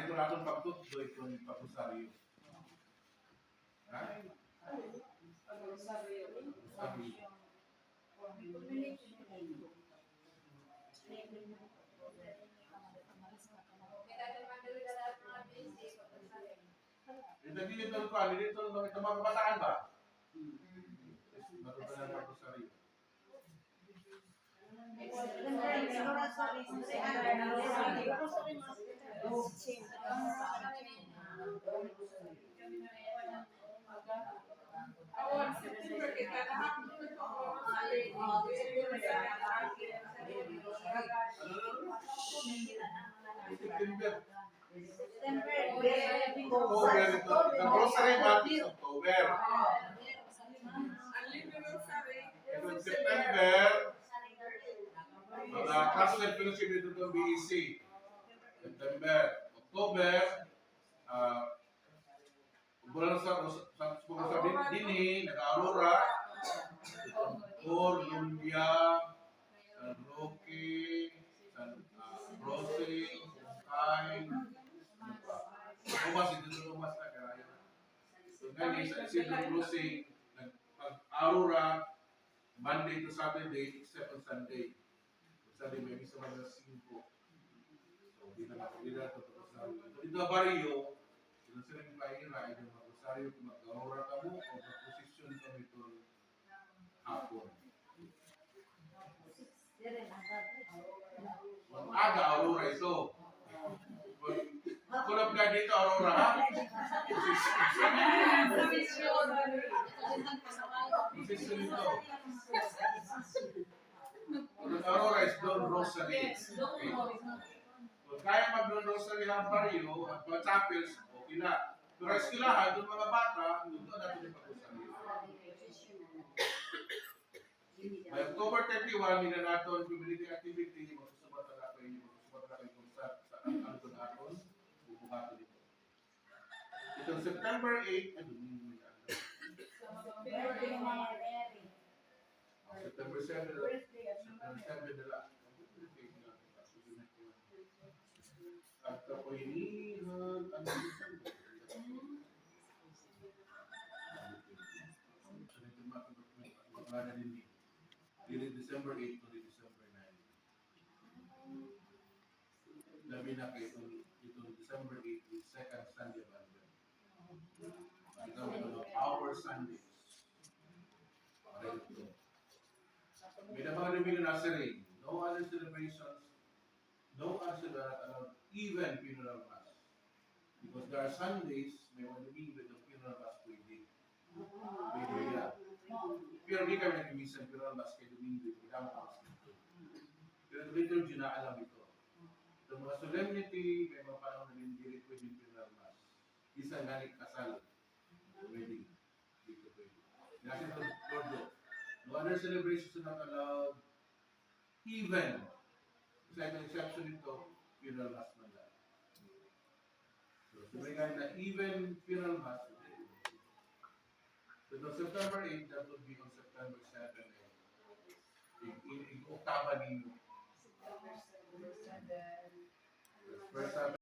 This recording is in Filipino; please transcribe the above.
Para ito natin pagtutdo itong pagusaryo. Ha? Pagusaryo. Ito dito ko, dito ito mga kabataan ba? Matutunan ng pagusaryo. September. October. Ang grocery month is October. Ito September, mga cluster fellowship dito ng BEC. September. October, ah, bulan sa sa sa sa dini, nag-aurora, Or, Lumbia, San Roque, San uh, Rosing, Kain. Lumas, ito sa lumas na kaya. So, ngayon, sa Isidro Cruising, nag-aurora, Monday to Saturday, except on Sunday. Sunday, may isa man na 5. So, di na ako, di na ito na barrio, dito sila yung paira, ito rosaryo, kung mag-aurora ka mo, o mag-position ka ito hapon. Mag-aga, aurora ito. Kulap ka dito, aurora ha? Position ito. Kung aurora is Don Rosary. Okay. Kung kaya mag-Don Rosary ang barrio at mga chapels, okay na. Pero eskwelahan, doon mga bata, doon natin yung pag-usari. By October 31, nila natin community activity, magsusubat na kayo, magsusubat na kayo kung sa sa ang doon natin, bubuhatin ito. Itong September 8, ano yun? September 7, September 7 nila. At ako'y nihan, ano yun? Makakala din din. Dili December 8 to December 9. Labi na kayo itong, itong December 8 is second Sunday of Advent. Ito ito our Sundays. Para ito. May na mga lumino na ring. No other celebrations. No other celebrations allowed. Even funeral mass. Because there are Sundays, may mga lumino with the funeral mass pwede. Pwede yan. Pero nag-imisan, pero ang basket domingo, kailangan ko mas ito. Pero the liturgy na alam ito. Sa mga solemnity, may mga panahon na hindi rin pwede funeral mass. Isa nga kasal. Pwede. Dito pwede. Natin ito, Lord, no other celebrations not allowed. Even, sa itong exception nito, funeral mass man lang. So, sabi nga na even funeral mass, no September 8, that would be on September 7. In, in, in Octava ninyo. First time